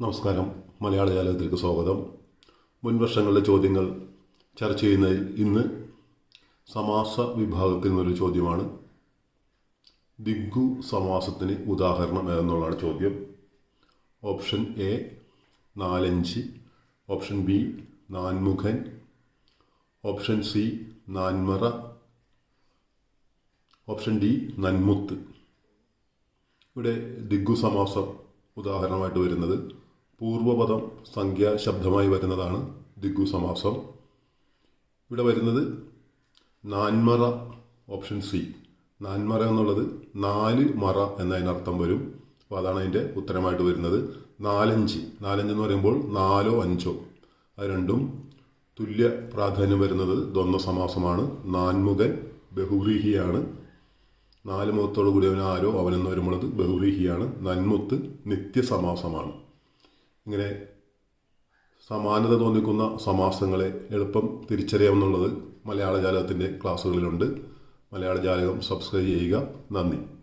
നമസ്കാരം. മലയാള ജാലകത്തിലേക്ക് സ്വാഗതം മുൻവർഷങ്ങളിലെ ചോദ്യങ്ങൾ ചർച്ച ചെയ്യുന്നതിൽ ഇന്ന് സമാസ വിഭാഗത്തിൽ നിന്നൊരു ചോദ്യമാണ്. ദിഗ്ഗു സമാസത്തിന് ഉദാഹരണം ഏതെന്നുള്ളതാണ് ചോദ്യം. ഓപ്ഷൻ എ നാലഞ്ച് ഓപ്ഷൻ ബി നാൻമുഖൻ ഓപ്ഷൻ സി നാൻമറ ഓപ്ഷൻ ഡി നന്മുത്ത് ഇവിടെ ദിഗ്ഗു സമാസം ഉദാഹരണമായിട്ട് വരുന്നത് പൂർവപദം സംഖ്യ ശബ്ദമായി വരുന്നതാണ് ദിഗു സമാസം. ഇവിടെ വരുന്നത് നാൻമറ ഓപ്ഷൻ സി. നാൻമറ എന്നുള്ളത് നാല് മറ എന്നതിനർത്ഥം വരും. അപ്പോൾ അതാണ് അതിന്റെ ഉത്തരമായിട്ട് വരുന്നത്. നാലഞ്ച്. നാലഞ്ച് എന്ന് പറയുമ്പോൾ നാലോ അഞ്ചോ. അത് രണ്ടും തുല്യ പ്രാധാന്യം വരുന്നത് ദ്വന്ദ്വ സമാസമാണ്. നാൻമുഖൻ ബഹുവ്രീഹിയാണ്. നാല് മുഖത്തോടു കൂടി അവൻ ആരോ അവനെന്ന് വരുമ്പോൾ അത് ബഹുവ്രീഹിയാണ്. നന്മുത്ത് നിത്യസമാസമാണ്. ഇങ്ങനെ സമാനത തോന്നിക്കുന്ന സമാസങ്ങളെ എളുപ്പം തിരിച്ചറിയാമെന്നുള്ളത് മലയാള ജാലകത്തിന്റെ ക്ലാസ്സുകളിലുണ്ട്. മലയാള ജാലകം സബ്സ്ക്രൈബ് ചെയ്യുക. നന്ദി.